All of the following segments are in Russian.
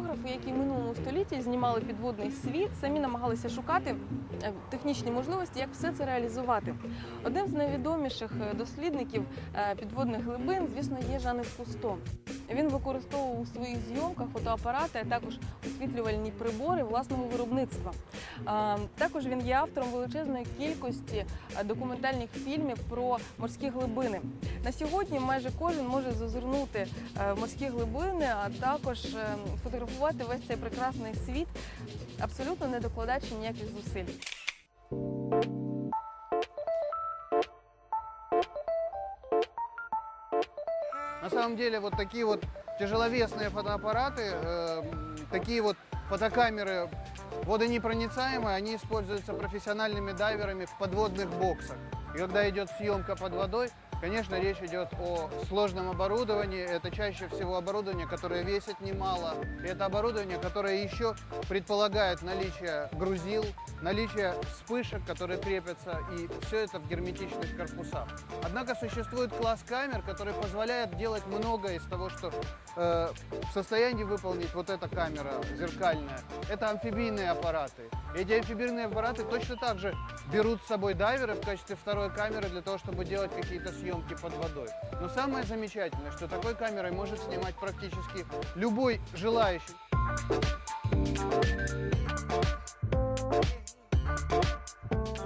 Фотографи, які в минулому столітті знімали підводний світ, самі намагалися шукати е, технічні можливості, як все це реалізувати. Одним з найвідоміших е, дослідників е, підводних глибин, звісно, є Жанет Кусто. Він використовував у своїх зйомках фотоапарати, а також освітлювальні прибори власного виробництва. Також він є автором величезної кількості документальних фільмів про морські глибини. На сьогодні майже кожен може зазирнути е, в морські глибини, а також е, фотографувати весь цей прекрасний світ, абсолютно не докладаючи ніяких зусиль. На самом деле вот такие вот тяжеловесные фотоаппараты, э, такие вот фотокамеры водонепроницаемые, они используются профессиональными дайверами в подводных боксах. И когда идет съемка под водой, конечно, речь идет о сложном оборудовании. Это чаще всего оборудование, которое весит немало. И это оборудование, которое еще предполагает наличие грузил, наличие вспышек, которые крепятся, и все это в герметичных корпусах. Однако существует класс камер, который позволяет делать многое из того, что э, в состоянии выполнить вот эта камера зеркальная. Это амфибийные аппараты. Эти амфибийные аппараты точно так же берут с собой дайверы в качестве второй камеры для того, чтобы делать какие-то съемки под водой. Но самое замечательное, что такой камерой может снимать практически любой желающий.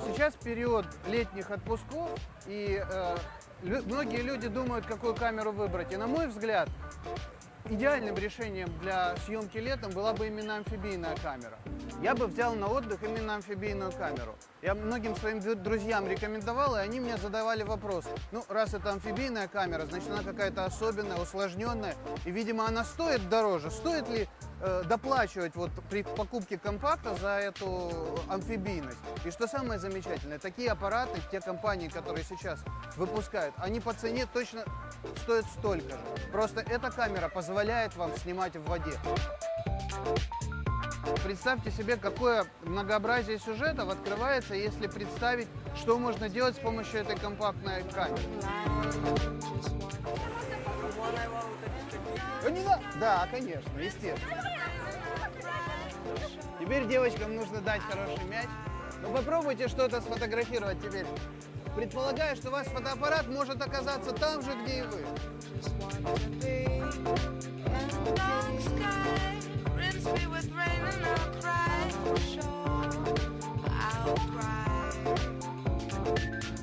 Сейчас период летних отпусков, и э, лю- многие люди думают, какую камеру выбрать. И на мой взгляд, идеальным решением для съемки летом была бы именно амфибийная камера. Я бы взял на отдых именно амфибийную камеру. Я многим своим друзьям рекомендовал, и они мне задавали вопрос. Ну, раз это амфибийная камера, значит она какая-то особенная, усложненная. И, видимо, она стоит дороже. Стоит ли доплачивать вот при покупке компакта за эту амфибийность? И что самое замечательное, такие аппараты, те компании, которые сейчас выпускают, они по цене точно стоят столько же. Просто эта камера позволяет вам снимать в воде. Представьте себе, какое многообразие сюжетов открывается, если представить, что можно делать с помощью этой компактной камеры. Надо. Да, конечно, естественно. Теперь девочкам нужно дать хороший мяч. Ну попробуйте что-то сфотографировать теперь. Предполагаю, что ваш фотоаппарат может оказаться там же, где и вы.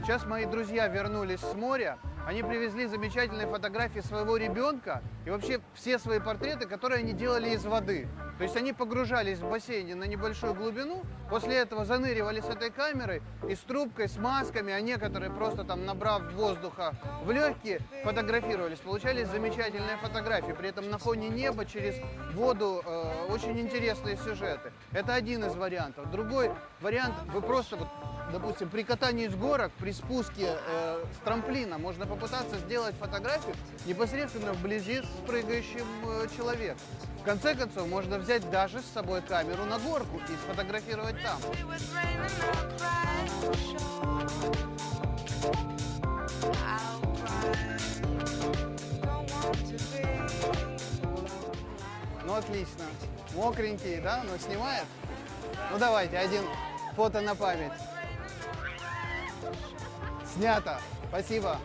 Сейчас мои друзья вернулись с моря. Они привезли замечательные фотографии своего ребенка и вообще все свои портреты, которые они делали из воды. То есть они погружались в бассейне на небольшую глубину, после этого заныривали с этой камерой и с трубкой, с масками, а некоторые просто там набрав воздуха в легкие, фотографировались. Получались замечательные фотографии. При этом на фоне неба через воду э, очень интересные сюжеты. Это один из вариантов. Другой вариант, вы просто вот допустим, при катании с горок, при спуске э, с трамплина можно попытаться сделать фотографию непосредственно вблизи с прыгающим э, человеком. В конце концов, можно взять даже с собой камеру на горку и сфотографировать там. Ну, отлично. Мокренький, да? Ну, снимает? Ну, давайте, один фото на память. Снято. Спасибо.